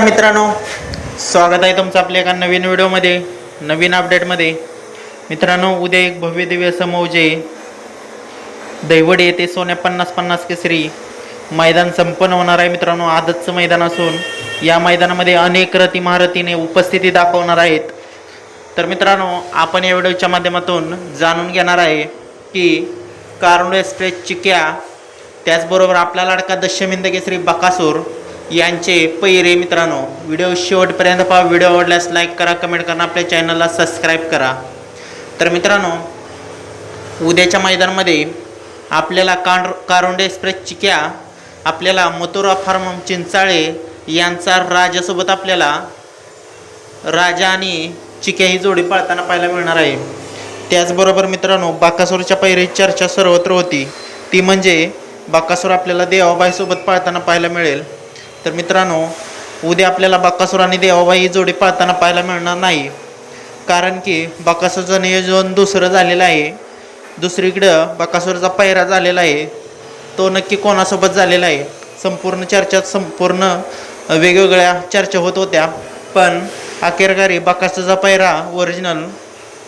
मित्रांनो स्वागत आहे तुमचं आपल्या एका नवीन व्हिडिओमध्ये नवीन अपडेटमध्ये मित्रांनो उद्या एक भव्य दिव्य असं दैवड येथे सोन्या पन्नास पन्नास केसरी मैदान संपन्न होणार आहे मित्रांनो आजचं मैदान असून या मैदानामध्ये अनेक रती महारथीने उपस्थिती दाखवणार आहेत. तर मित्रांनो आपण या व्हिडिओच्या माध्यमातून जाणून घेणार आहे की कारुंड एक्सप्रेस चिक्या त्याचबरोबर आपला लाडका दशमिंद केसरी बकासूर यांचे पैरे मित्रांनो व्हिडिओ शेवटपर्यंत पहा. व्हिडिओ आवडल्यास लाईक करा कमेंट करा आपल्या चॅनलला सबस्क्राईब करा. तर मित्रांनो उद्याच्या मैदानामध्ये आपल्याला कांड कारोंडे एक्सप्रेस चिक्या आपल्याला मथुरा फार्म चिंचाळे यांचा राजासोबत आपल्याला राजा आणि चिक्या ही जोडी पाळताना पाहायला मिळणार आहे. त्याचबरोबर मित्रांनो बाकासूरच्या पैरीची चर्चा सर्वत्र होती. ती म्हणजे बाकासूर आपल्याला देवाबाईसोबत पाळताना पाहायला मिळेल. तर मित्रांनो उद्या आपल्याला बकासूर आणि देवाबाई ही जोडी पाहताना पाहायला मिळणार नाही. कारण की बकासूरचं नियोजन दुसरं झालेलं आहे. दुसरीकडं बकासूरचा पैरा झालेला आहे. तो नक्की कोणासोबत झालेला आहे? संपूर्ण चर्चा संपूर्ण वेगवेगळ्या चर्चा होत होत्या. पण अखेरकारी बकासूरचा पैरा ओरिजिनल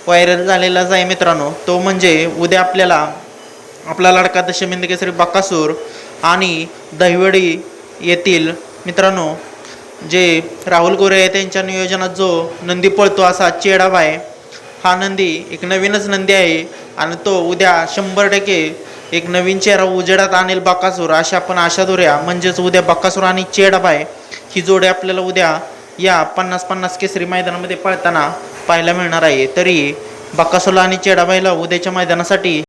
व्हायरल झालेलाच आहे मित्रांनो. तो म्हणजे उद्या आपल्याला आपला लडका दशमिंद केसरी बकासूर आणि दहिवडी येथील मित्रांनो जे राहुल गोरे आहे त्यांच्या नियोजनात जो नंदी पळतो असा चेडाव आहे हा नंदी एक नवीनच नंदी आहे आणि तो उद्या शंभर टक्के एक नवीन चेहरा उजेडात आणेल बाकासूर अशा आपण आशा धरूया. म्हणजेच उद्या बाकासूर आणि चेडाव आहे. ही जोडी आपल्याला उद्या या पन्नास पन्नास केसरी मैदानामध्ये पळताना पाहायला मिळणार आहे. तरी बाकासूरला आणि चेडाबाईला उद्याच्या मैदानासाठी